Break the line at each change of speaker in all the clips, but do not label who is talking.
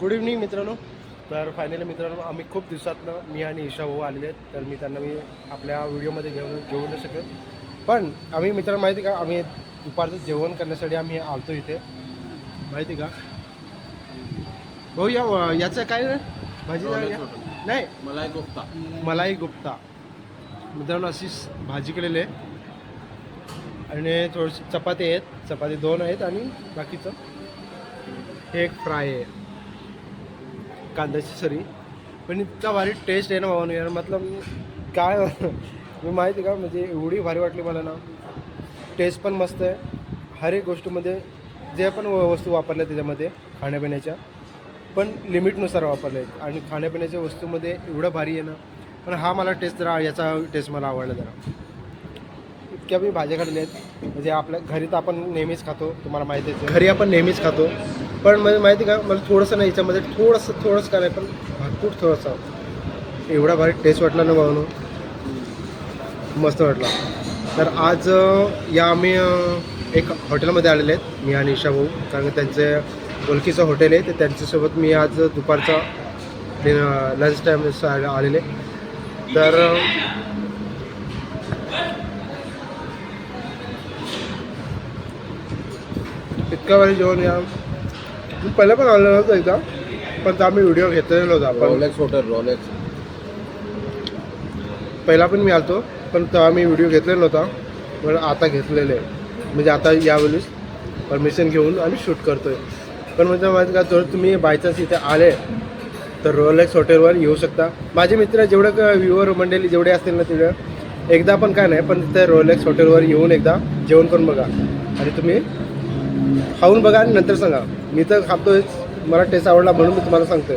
Good evening मित्रांनो. तर finally मित्रांनो आम्ही खूप दिवसातनं मी आणि ईशा भाऊ आलेले आहेत. तर मी त्यांना मी आपल्या व्हिडिओमध्ये घेऊन घेऊ नाही शकत पण आम्ही मित्रांनो माहिती का? आम्ही दुपारचं जेवण करण्यासाठी आम्ही आलतो इथे. माहिती का? भाऊ या याचं काय? भाजी. नाही.
मलाई कोफ्ता
मलाई गुप्ता. मित्रांनो अशी भाजी केलेली आहे आणि थोडीशी चपाती आहेत. चपाती दोन आहेत आणि बाकीचं. हे एक फ्राय आहे. कांद्याची सरी. पण इतका भारी टेस्ट आहे ना भावानं यार मतलब काय मी माहिती का? म्हणजे एवढी भारी वाटली मला ना. टेस्ट पण मस्त आहे. हर एक गोष्टीमध्ये जे पण व- वस्तू वापरल्या त्याच्यामध्ये खाण्यापिण्याच्या पण लिमिटनुसार वापरले आहेत. आणि खाण्यापिण्याच्या वस्तूमध्ये एवढं भारी आहे ना. पण हा मला टेस्ट जरा याचा टेस्ट मला आवडला जरा. इतक्या मी भाज्या काढल्या आहेत. म्हणजे आपल्या घरी तर आपण नेहमीच खातो तुम्हाला माहिती आहे. घरी आपण नेहमीच खातो. पण म्हणजे माहिती का? मला थोडंसं नाही याच्यामध्ये थोडंसं थोडंसं काय नाही पण भरपूर थोडंसं. एवढा भारी टेस्ट वाटला ना भावनो मस्त वाटला. तर आज या आम्ही एक हॉटेलमध्ये आलेले आहेत मी आणि ईशा भाऊ. कारण त्यांचे ओळखीचं हॉटेल आहे तर त्यांच्यासोबत मी आज दुपारचा लंच टाईम आलेले. तर इतका वेळ जेवण या. मी पहिला पण आलेलो नव्हतं एकदा पण तर आम्ही व्हिडिओ घेतलेला होता पण
रोलेक्स हॉटेल रोलेक्स
पहिला पण मी आलतो पण तेव्हा मी व्हिडिओ घेतलेला नव्हता पण आता घेतलेले. आहे म्हणजे आता यावेळेस परमिशन घेऊन आम्ही शूट करतोय. पण म्हणजे माहिती का जर तुम्ही बायचान्स इथे आले तर रोलेक्स हॉटेलवर येऊ शकता. माझे मित्र जेवढं व्ह्युअर मंडळी जेवढे असतील ना तेवढं एकदा पण काय नाही पण ते रोलेक्स हॉटेलवर येऊन एकदा जेवण करून बघा. आणि तुम्ही खाऊन बघा आणि नंतर सांगा. मी तर खातोय मला टेस्ट आवडला म्हणून मी तुम्हाला सांगतोय.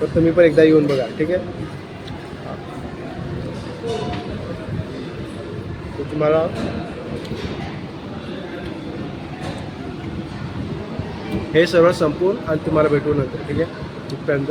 तर तुम्ही पण एकदा येऊन बघा ठीक आहे? तुम्हाला हे सर्व संपून आणि तुम्हाला भेटू नंतर ठीक आहे? तिथपर्यंत